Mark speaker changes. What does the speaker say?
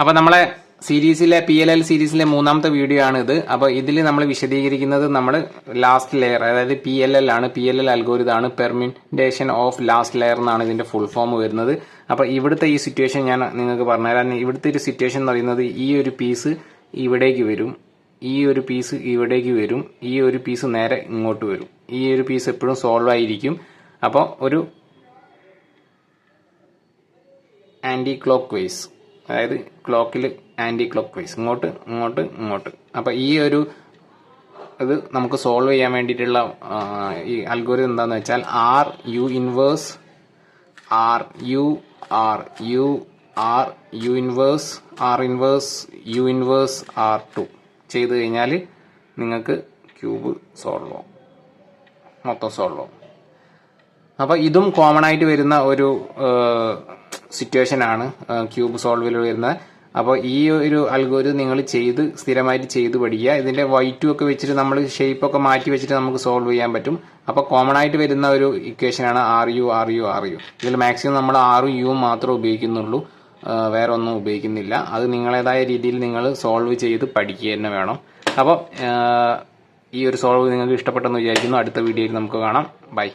Speaker 1: അപ്പോൾ നമ്മളെ സീരീസിലെ പി എൽ എൽ സീരീസിലെ മൂന്നാമത്തെ വീഡിയോ ആണ് ഇത്. അപ്പോൾ ഇതിൽ നമ്മൾ വിശദീകരിക്കുന്നത് നമ്മൾ ലാസ്റ്റ് ലെയർ അതായത് പി എൽ എൽ ആണ്. പി എൽ എൽ അൽഗോരിതാണ് പെർമിറ്റേഷൻ ഓഫ് ലാസ്റ്റ് ലെയർ എന്നാണ് ഇതിന്റെ ഫുൾ ഫോം വരുന്നത്. അപ്പോൾ ഇവിടുത്തെ ഈ സിറ്റുവേഷൻ ഞാൻ നിങ്ങൾക്ക് പറഞ്ഞുതരാം. ഇവിടുത്തെ ഒരു സിറ്റുവേഷൻ എന്ന് പറയുന്നത് ഈ ഒരു പീസ് ഇവിടേക്ക് വരും. ഈ ഒരു പീസ് ഇവിടേക്ക് വരും. ഈ ഒരു പീസ് നേരെ ഇങ്ങോട്ട് വരും. ഈ ഒരു പീസ് എപ്പോഴും സോൾവ് ആയിരിക്കും. അപ്പോൾ ഒരു ആന്റി ക്ലോക്ക് വൈസ് അതായത് ക്ലോക്കിൽ ആന്റി ക്ലോക്ക് വൈസ് ഇങ്ങോട്ട് ഇങ്ങോട്ട് ഇങ്ങോട്ട്. അപ്പോൾ ഈ ഒരു ഇത് നമുക്ക് സോൾവ് ചെയ്യാൻ വേണ്ടിയിട്ടുള്ള ഈ അൽഗോരിതം എന്താണെന്ന് വെച്ചാൽ R U inverse R U R U R U inverse R inverse U inverse R two ചെയ്ത് കഴിഞ്ഞാൽ നിങ്ങൾക്ക് ക്യൂബ് സോൾവ് ആവും. മൊത്തം സോൾവ് ആവും. അപ്പോൾ ഇതും കോമൺ ആയിട്ട് വരുന്ന ഒരു സിറ്റുവേഷൻ ആണ് ക്യൂബ് സോൾവിൽ വരുന്നത്. അപ്പോൾ ഈ ഒരു അൽഗോരിതം നിങ്ങൾ ചെയ്ത് സ്ഥിരമായിട്ട് ചെയ്ത് പഠിക്കുക. ഇതിന്റെ വൈറ്റും ഒക്കെ വെച്ചിട്ട് നമ്മൾ ഷേപ്പ് ഒക്കെ മാറ്റി വെച്ചിട്ട് നമുക്ക് സോൾവ് ചെയ്യാൻ പറ്റും. അപ്പോൾ കോമൺ ആയിട്ട് വരുന്ന ഒരു ഇക്വേഷനാണ് R U R U R U ഇതിൽ മാക്സിമം നമ്മൾ ആറും യു മാത്രമേ ഉപയോഗിക്കുന്നുള്ളൂ. വേറെ ഒന്നും ഉപയോഗിക്കുന്നില്ല. അത് നിങ്ങളേതായ രീതിയിൽ നിങ്ങൾ സോൾവ് ചെയ്ത് പഠിക്കുക തന്നെ വേണം. അപ്പോൾ ഈ ഒരു സോൾവ് നിങ്ങൾക്ക് ഇഷ്ടപ്പെട്ടെന്ന് വിചാരിക്കുന്നു. അടുത്ത വീഡിയോയിൽ നമുക്ക് കാണാം. ബൈ